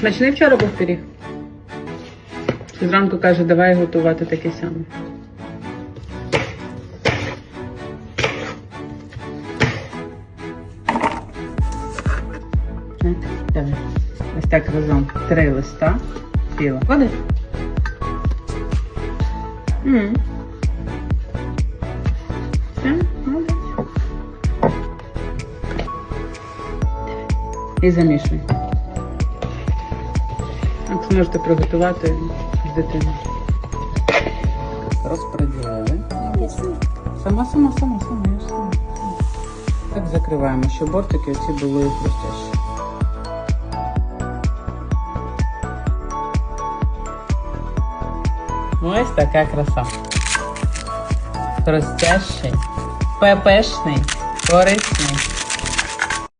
Смачний вчора був пиріг? Зранку каже, давай готувати такий самий. Е, Давай. Ось так разом. Три листа. Біла. Ходиш? Все, молодець. І замішуй. Так зможете приготувати з дитиною. Розподілили. Сама, сама, сама, сама, я сама. Так закриваємо, щоб бортики оці були хрустящі. Ось така краса. Хрустящий, пепешний, корисний.